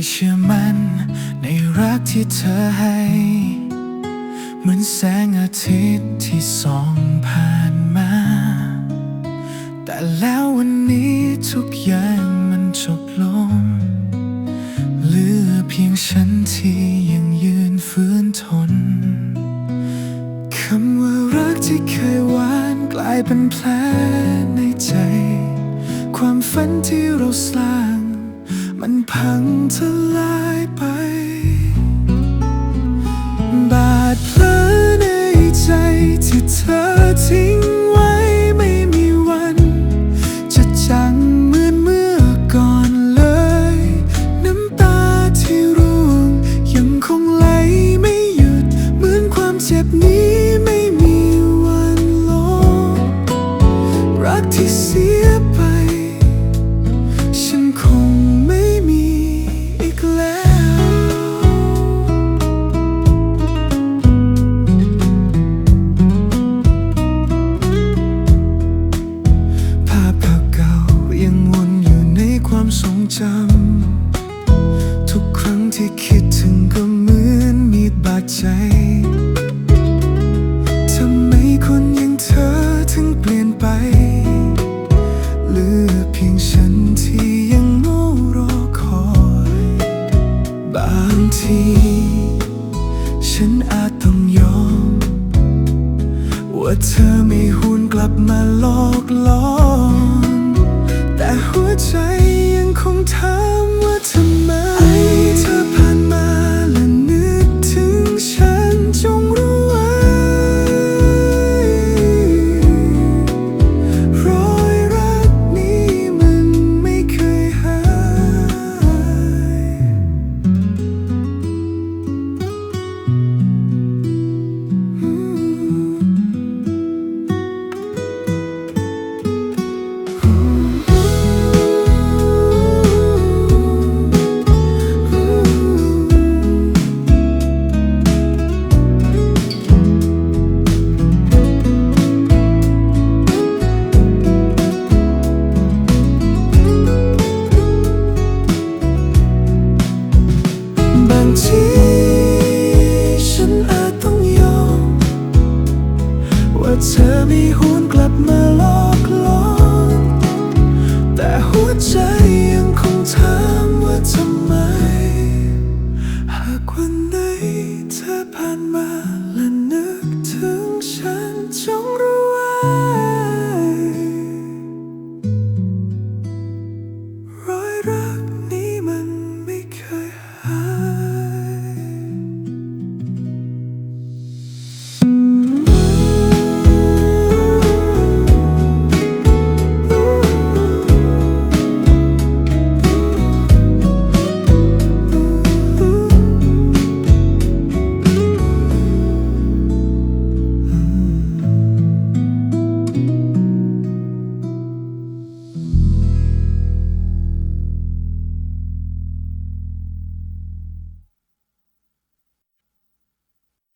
ยเชื่อมันในรักที่เธอให้ เหมือนแสงอาทิตย์ที่ส่องผ่านมา แต่แล้ววันนี้ทุกอย่างมันจบลง เหลือเพียงฉันที่ยังยืนฟื้นทนคำว่ารักที่เคยหวานกลายเป็นแผลในใจ ความฝันที่เราสร้าง มันพังทลายไป บาดแผลในใจที่เธอทิ้งไว้ไม่มีวัน จะจางเหมือนเมื่อก่อนเลย น้ำตาที่ร่วงยังคงไหลไม่หยุด เหมือนความเจ็บนี้ไม่มีวันลงรักที่เสีย ที่คิดถึงก็เหมือนมีดบาดใจทำไมคนอย่างเธอถึงเปลี่ยนไป เหลือเพียงฉันที่ยังโง่รอคอย บางที ฉันอาจต้องยอม ว่าเธอไม่หุนกลับมาหลอกลอนแต่หัวใจางที่ฉันอาจต้องยอม ว่าเธอไม่หวนกลับมาลอ